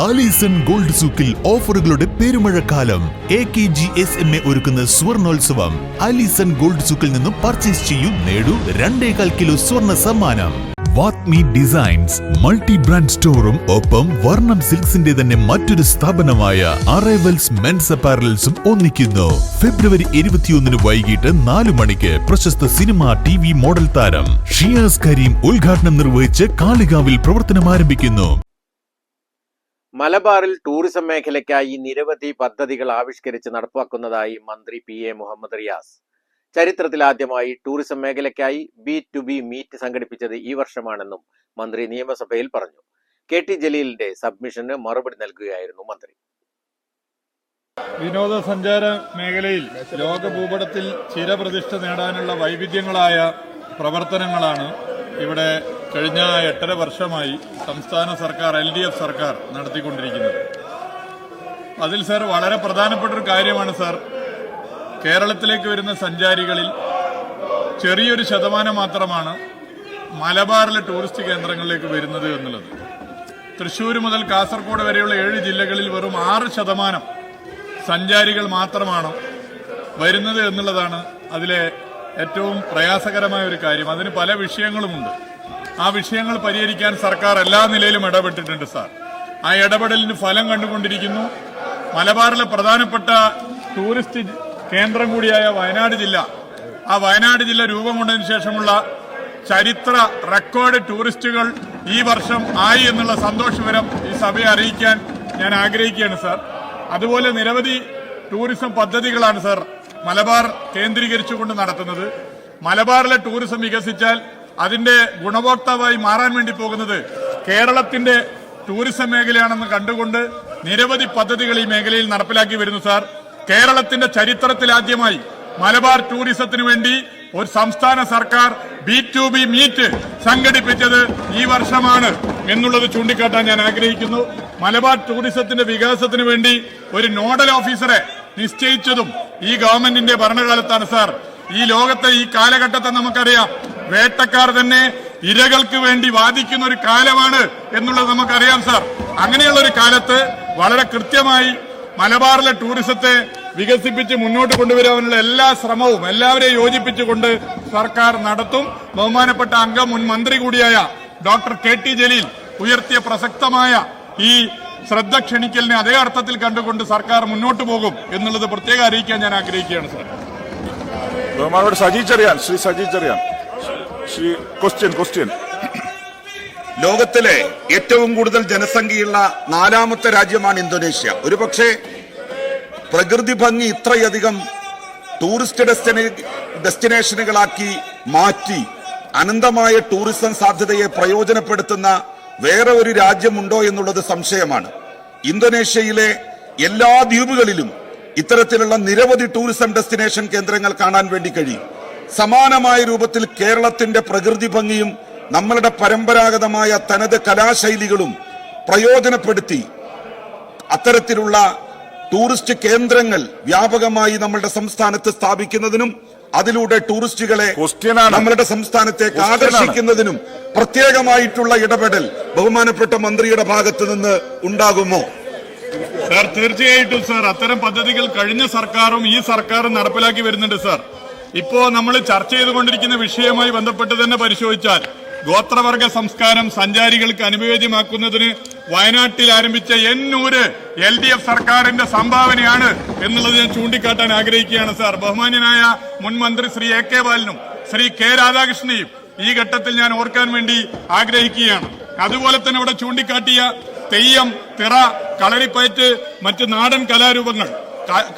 Alison gold സൂക്കിൽ ഓഫറുകളുടെ പെരുമഴക്കാലം. A K G S M A ഒരുക്കുന്ന സ്വർണോത്സവം. ആലീസൺ ഗോൾഡ് സൂക്കിൽ നിന്നും പർച്ചേസ് ചെയ്യൂ നേടൂ രണ്ടേകാൽ കിലോ സ്വർണ സമ്മാനം. വാത്മി ഡിസൈൻസ് മൾട്ടി ബ്രാൻഡ് സ്റ്റോറും ഒപ്പം വർണം സിൽക്സിന്റെ തന്നെ മറ്റൊരു സ്ഥാപനമായ അറൈവൽസ് മെൻസ് അപ്പാരൽസും ഒന്നിക്കുന്നു. ഫെബ്രുവരി ഇരുപത്തിയൊന്നിന് വൈകിട്ട് നാലു മണിക്ക് പ്രശസ്ത സിനിമ ടി വി മോഡൽ താരം ഷിയാസ് കരീം ഉദ്ഘാടനം നിർവഹിച്ച് കാളികാവിൽ പ്രവർത്തനം ആരംഭിക്കുന്നു. മലബാറിൽ ടൂറിസം മേഖലയ്ക്കായി നിരവധി പദ്ധതികൾ ആവിഷ്കരിച്ച് നടപ്പാക്കുന്നതായി മന്ത്രി പി എ മുഹമ്മദ് റിയാസ്. ചരിത്രത്തിലാദ്യമായി ടൂറിസം മേഖലയ്ക്കായി ബി ടു ബി മീറ്റ് സംഘടിപ്പിച്ചത് ഈ വർഷമാണെന്നും മന്ത്രി നിയമസഭയിൽ പറഞ്ഞു. കെ ടി ജലീലിന്റെ സബ്മിഷന് മറുപടി നൽകുകയായിരുന്നു മന്ത്രി. വിനോദസഞ്ചാര മേഖലയിൽ ലോക ഭൂപടത്തിൽ ചിരപ്രതിഷ്ഠ നേടാനുള്ള വൈവിധ്യങ്ങളായ പ്രവർത്തനങ്ങളാണ് ഇവിടെ കഴിഞ്ഞ എട്ടര വർഷമായി സംസ്ഥാന സർക്കാർ എൽ ഡി എഫ് സർക്കാർ നടത്തിക്കൊണ്ടിരിക്കുന്നത്. അതിൽ സർ വളരെ പ്രധാനപ്പെട്ട ഒരു കാര്യമാണ് സർ. കേരളത്തിലേക്ക് വരുന്ന സഞ്ചാരികളിൽ ചെറിയൊരു ശതമാനം മാത്രമാണ് മലബാറിലെ ടൂറിസ്റ്റ് കേന്ദ്രങ്ങളിലേക്ക് വരുന്നത് എന്നുള്ളത്. തൃശ്ശൂർ മുതൽ കാസർഗോഡ് വരെയുള്ള ഏഴ് ജില്ലകളിൽ വെറും ആറ് ശതമാനം സഞ്ചാരികൾ മാത്രമാണ് വരുന്നത് എന്നുള്ളതാണ് അതിലെ ഏറ്റവും പ്രയാസകരമായ ഒരു കാര്യം. അതിന് പല വിഷയങ്ങളുമുണ്ട്. ആ വിഷയങ്ങൾ പരിഹരിക്കാൻ സർക്കാർ എല്ലാ നിലയിലും ഇടപെട്ടിട്ടുണ്ട് സാർ. ആ ഇടപെടലിന് ഫലം കണ്ടുകൊണ്ടിരിക്കുന്നു. മലബാറിലെ പ്രധാനപ്പെട്ട ടൂറിസ്റ്റ് കേന്ദ്രം കൂടിയായ വയനാട് ജില്ല. ആ വയനാട് ജില്ല രൂപം കൊണ്ടതിന് ശേഷമുള്ള ചരിത്ര റെക്കോർഡ് ടൂറിസ്റ്റുകൾ ഈ വർഷം ആയി എന്നുള്ള സന്തോഷവരം ഈ സഭയെ അറിയിക്കാൻ ഞാൻ ആഗ്രഹിക്കുകയാണ് സാർ. അതുപോലെ നിരവധി ടൂറിസം പദ്ധതികളാണ് സാർ മലബാർ കേന്ദ്രീകരിച്ചുകൊണ്ട് നടത്തുന്നത്. മലബാറിലെ ടൂറിസം വികസിച്ചാൽ അതിന്റെ ഗുണഭോക്താവായി മാറാൻ വേണ്ടി പോകുന്നത് കേരളത്തിന്റെ ടൂറിസം മേഖലയാണെന്ന് കണ്ടുകൊണ്ട് നിരവധി പദ്ധതികൾ ഈ മേഖലയിൽ നടപ്പിലാക്കി വരുന്നു സാർ. കേരളത്തിന്റെ ചരിത്രത്തിൽ ആദ്യമായി മലബാർ ടൂറിസത്തിന് വേണ്ടി ഒരു സംസ്ഥാന സർക്കാർ ബി ടു ബി മീറ്റ് സംഘടിപ്പിച്ചത് ഈ വർഷമാണ് എന്നുള്ളത് ചൂണ്ടിക്കാട്ടാൻ ഞാൻ ആഗ്രഹിക്കുന്നു. മലബാർ ടൂറിസത്തിന്റെ വികാസത്തിന് വേണ്ടി ഒരു നോഡൽ ഓഫീസറെ നിശ്ചയിച്ചതും ഈ ഗവൺമെന്റിന്റെ ഭരണകാലത്താണ് സാർ. ഈ ലോകത്തെ ഈ കാലഘട്ടത്തെ നമുക്കറിയാം. വേട്ടക്കാർ തന്നെ ഇരകൾക്ക് വേണ്ടി വാദിക്കുന്ന ഒരു കാലമാണ് എന്നുള്ളത് നമുക്കറിയാം സാർ അങ്ങനെയുള്ള ഒരു കാലത്ത് വളരെ കൃത്യമായി മലബാറിലെ ടൂറിസത്തെ വികസിപ്പിച്ച് മുന്നോട്ട് കൊണ്ടുവരാനുള്ള എല്ലാ ശ്രമവും എല്ലാവരെയും യോജിപ്പിച്ചുകൊണ്ട് സർക്കാർ നടത്തും. ബഹുമാനപ്പെട്ട അംഗം മുൻ മന്ത്രി കൂടിയായ ഡോക്ടർ കെ ടി ജലീൽ ഉയർത്തിയ പ്രസക്തമായ ഈ ശ്രദ്ധ ക്ഷണിക്കലിനെ അതേ അർത്ഥത്തിൽ കണ്ടുകൊണ്ട് സർക്കാർ മുന്നോട്ട് പോകും എന്നുള്ളത് പ്രത്യേകം അറിയിക്കാൻ ഞാൻ ആഗ്രഹിക്കുകയാണ് സാർ ബഹുമാനോട് സജി ചെറിയാൻ ശ്രീ സജി ചെറിയാൻ. ലോകത്തിലെ ഏറ്റവും കൂടുതൽ ജനസംഖ്യയുള്ള നാലാമത്തെ രാജ്യമാണ് ഇന്തോനേഷ്യ. ഒരുപക്ഷെ പ്രകൃതി ഭംഗി ഇത്രയധികം ടൂറിസ്റ്റ് ഡെസ്റ്റിനേ ഡെസ്റ്റിനേഷനുകളാക്കി മാറ്റി അനന്തമായ ടൂറിസം സാധ്യതയെ പ്രയോജനപ്പെടുത്തുന്ന വേറെ ഒരു രാജ്യമുണ്ടോ എന്നുള്ളത് സംശയമാണ്. ഇന്തോനേഷ്യയിലെ എല്ലാ ദ്വീപുകളിലും ഇത്തരത്തിലുള്ള നിരവധി ടൂറിസം ഡെസ്റ്റിനേഷൻ കേന്ദ്രങ്ങൾ കാണാൻ വേണ്ടി കഴിയും. സമാനമായ രൂപത്തിൽ കേരളത്തിന്റെ പ്രകൃതി ഭംഗിയും നമ്മളുടെ പരമ്പരാഗതമായ തനത് കലാശൈലികളും പ്രയോജനപ്പെടുത്തി അത്തരത്തിലുള്ള ടൂറിസ്റ്റ് കേന്ദ്രങ്ങൾ വ്യാപകമായി നമ്മളുടെ സംസ്ഥാനത്ത് സ്ഥാപിക്കുന്നതിനും അതിലൂടെ ടൂറിസ്റ്റുകളെ. നമ്മളുടെ സംസ്ഥാനത്തേക്ക് ആകർഷിക്കുന്നതിനും പ്രത്യേകമായിട്ടുള്ള ഇടപെടൽ ബഹുമാനപ്പെട്ട മന്ത്രിയുടെ ഭാഗത്ത് നിന്ന് ഉണ്ടാകുമോ? സാർ തീർച്ചയായിട്ടും സാർ. അത്തരം പദ്ധതികൾ കഴിഞ്ഞ സർക്കാരും ഈ സർക്കാരും നടപ്പിലാക്കി വരുന്നുണ്ട് സാർ. ഇപ്പോ നമ്മൾ ചർച്ച ചെയ്തുകൊണ്ടിരിക്കുന്ന വിഷയവുമായി ബന്ധപ്പെട്ട് തന്നെ പരിശോധിച്ചാൽ ഗോത്രവർഗ സംസ്കാരം സഞ്ചാരികൾക്ക് അനുയോജ്യമാക്കുന്നതിന് വയനാട്ടിൽ ആരംഭിച്ച എന്നൂര് എൽ ഡി എഫ് സർക്കാരിന്റെ സംഭാവനയാണ് എന്നുള്ളത് ഞാൻ ചൂണ്ടിക്കാട്ടാൻ ആഗ്രഹിക്കുകയാണ് സാർ. ബഹുമാന്യനായ മുൻ മന്ത്രി ശ്രീ എ കെ ബാലനും ശ്രീ കെ രാധാകൃഷ്ണനെയും ഈ ഘട്ടത്തിൽ ഞാൻ ഓർക്കാൻ വേണ്ടി ആഗ്രഹിക്കുകയാണ്. അതുപോലെ തന്നെ ഇവിടെ ചൂണ്ടിക്കാട്ടിയ തെയ്യം തിറ കളരിപ്പയറ്റ് മറ്റ് നാടൻ കലാരൂപങ്ങൾ.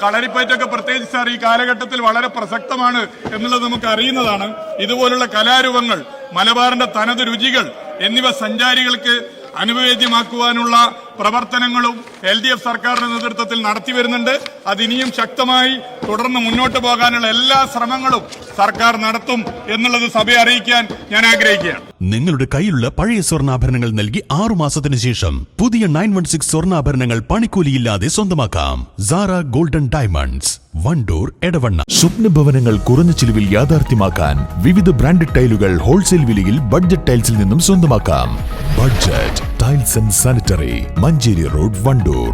കളരിപ്പയറ്റൊക്കെ പ്രത്യേകിച്ച് സാർ ഈ കാലഘട്ടത്തിൽ വളരെ പ്രസക്തമാണ് എന്നുള്ളത് നമുക്ക് അറിയുന്നതാണ്. ഇതുപോലുള്ള കലാരൂപങ്ങൾ മലബാറിന്റെ തനത് രുചികൾ എന്നിവ സഞ്ചാരികൾക്ക് അനുവേദ്യമാക്കുവാനുള്ള പ്രവർത്തനങ്ങളും എൽ ഡി എഫ് സർക്കാരിന്റെ നേതൃത്വത്തിൽ നടത്തി വരുന്നുണ്ട് അത് ഇനിയും ശക്തമായി തുടർന്ന് മുന്നോട്ട് പോകാനുള്ള എല്ലാ ശ്രമങ്ങളും സർക്കാർ നടത്തും എന്നുള്ളത് സഭയെ അറിയിക്കാൻ ഞാൻ ആഗ്രഹിക്കുകയാണ്. നിങ്ങളുടെ കയ്യിലുള്ള പഴയ സ്വർണാഭരണങ്ങൾ നൽകി ആറു മാസത്തിനു ശേഷം പുതിയ നയൻ വൺ സിക്സ് സ്വർണാഭരണങ്ങൾ പണിക്കൂലിയില്ലാതെ സ്വന്തമാക്കാം. Sara golden diamonds Wandoor Edavanna. സ്വപ്ന ഭവനങ്ങൾ കുറഞ്ഞ ചിലവിൽ യാഥാർത്ഥ്യമാക്കാൻ വിവിധ ബ്രാൻഡഡ് ടൈലുകൾ ഹോൾസെയിൽ വിലയിൽ ബഡ്ജറ്റ് ടൈൽസിൽ നിന്നും സ്വന്തമാക്കാം. Budget tiles and sanitary Manjeri road Wandoor.